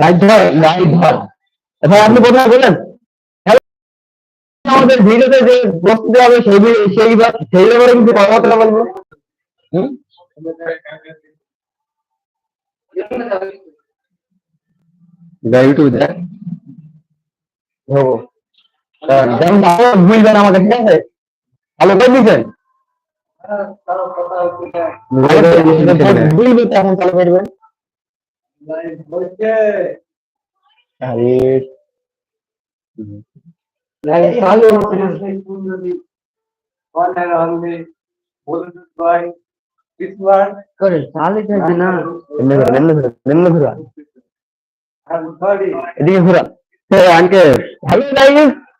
Light ধর light ধর। ভাই আপনি কোথায় বলেন আমাদের ভিডিওতে যে বস্তু হবে সেই সেই সেই ব্যাপারে কিন্তু কথাবার্তা বলব? ইউটিউব দেখ। বুঝবেন আমাকে ঠিক আছে? ভালো করে দিচ্ছেন বুঝবে তো এখন চালু করবেন আরে চালে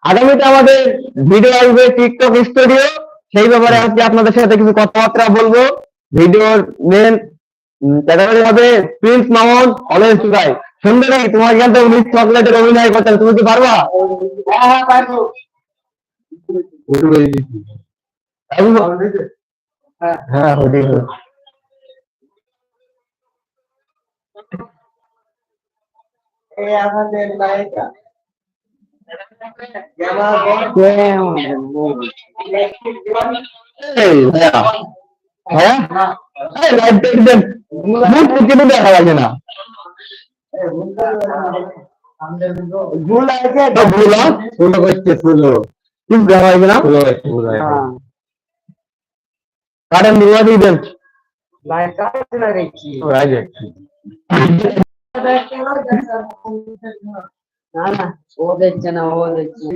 আগামীতে আমাদের ভিডিও আসবে টিকটক স্টুডিও সেই ব্যাপারে আজকে আপনাদের সাথে কিছু কথাবার্তা বলব। ভিডিওর মেন ক্যাটাগরি হবে প্রিন্স মামুন অলওয়েজ চুকাই সুন্দর নাকি? তোমার এখান থেকে উনিশ চকলেটের অভিনয় করতেন তুমি কি পারবা? পারব? হ্যাঁ ওদিকে এই আমাদের নায়িকা। এই ভাইয়া। হ্যাঁ? লাইট দেখবেন। কিন্তু দেখা যাচ্ছে না? ভুলো ভুলো কারেন্ট নিয়ে দিবেন। না না ও দেখছে না ও দেখছে।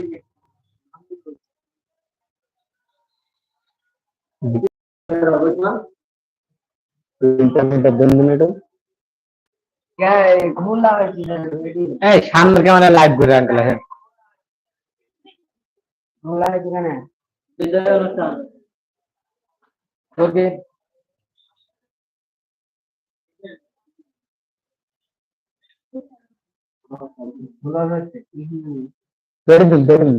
ইন্টারনেট দেন মিনিট ভুল লাগাইছি এই সামনে ক্যামেরা লাইভ করে আঙ্কেল হ্যাঁ ভুল লাগাইছি কেন ওকে ভুল লাগাইছি ধরে দিন ধরে দিন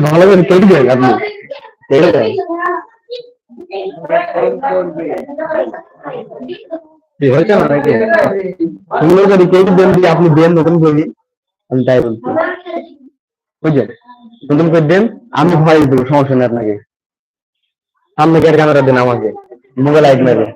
ভালো করে কেটে আপনি। কেটে দেন সুন্দর করে কেটে দেন দিয়ে আপনি দেন নতুন করে। আমি তাই বলছি। বুঝলেন নতুন করে দেন। আমি ভয় দেবো সমস্যা নেই আপনাকে। সামনে ক্যামেরা দেন আমাকে। মোবাইল লাইট মেরে